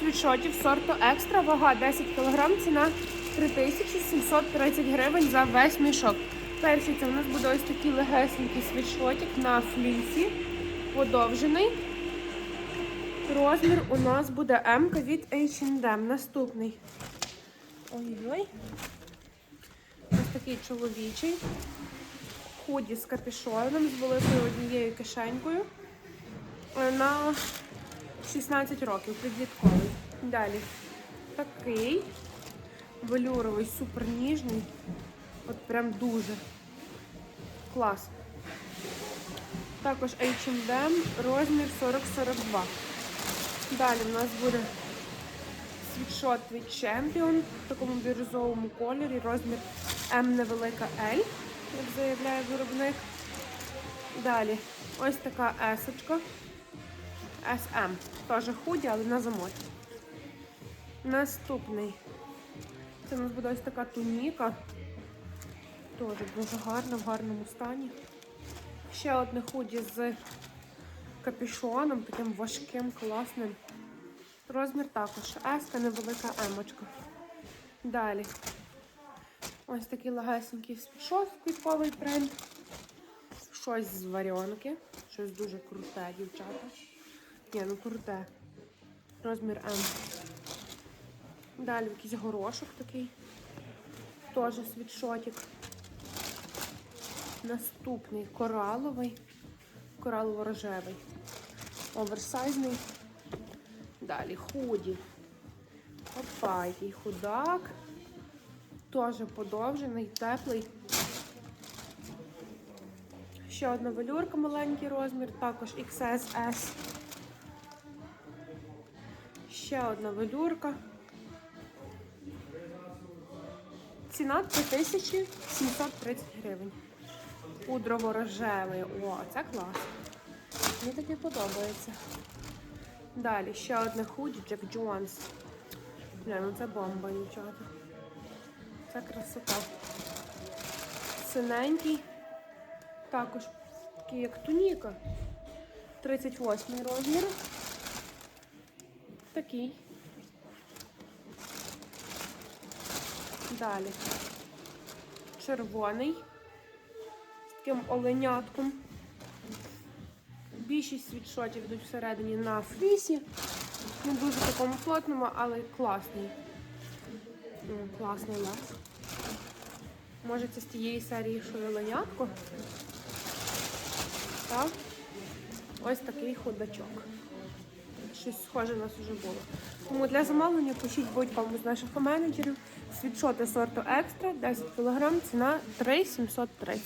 світшотів сорту екстра, вага 10 кг, ціна 3730 гривень за весь мішок. Перший це у нас буде ось такий легесенький світшотик на флісі, подовжений. Розмір у нас буде М від H&M. Наступний. Ой-ой. Ось такий чоловічий. Худі з капюшоном, з великою однією кишенькою. Е, На 16 років, підлітковий. Далі. Такий. Велюровий, супер ніжний. От прям дуже. Клас. Також H&M, розмір 40-42. Далі в нас буде світшот від Champion в такому бірюзовому кольорі, розмір М невелика L, як заявляє виробник. Далі ось така есочка. SM. Теж худі, але на замочі. Наступний. Це у нас буде ось така туніка. Теж дуже гарна, в гарному стані. Ще одне худі з капюшоном, таким важким, класним. Розмір також Еска, невелика емочка. Далі. Ось такий легесенький світшот, квітковий принт. Щось з варіонки. Щось дуже круте, дівчата. Ні, ну круте. Розмір М. Далі якийсь горошок такий. Теж світшотик. Наступний кораловий. Коралово-рожевий. Оверсайзний. Далі худі. Опа, який худак. Теж подовжений, теплий. Ще одна велюрка, маленький розмір, також XSS. Ще одна велюрка. Ціна 3730 гривень. Пудрово-рожевий. О, це клас. Мені таке подобається. Далі ще одне худі Джек Джонс. Бля, ну це бомба, дівчата. Це красота. Синенький. Також такий як туніка. 38 розмір. Такий. Далі. Червоний. З таким оленятком. Більшість світшотів йдуть всередині на флісі. Не дуже такому плотному, але класний. М, Класний лес. Може це з тієї серії, що і оленятко. Так. Ось такий ходачок. Щось схоже у нас вже було. Тому для замовлення пишіть будь-кому з наших менеджерів. Світшоти сорту екстра 10 кг, ціна 3 730.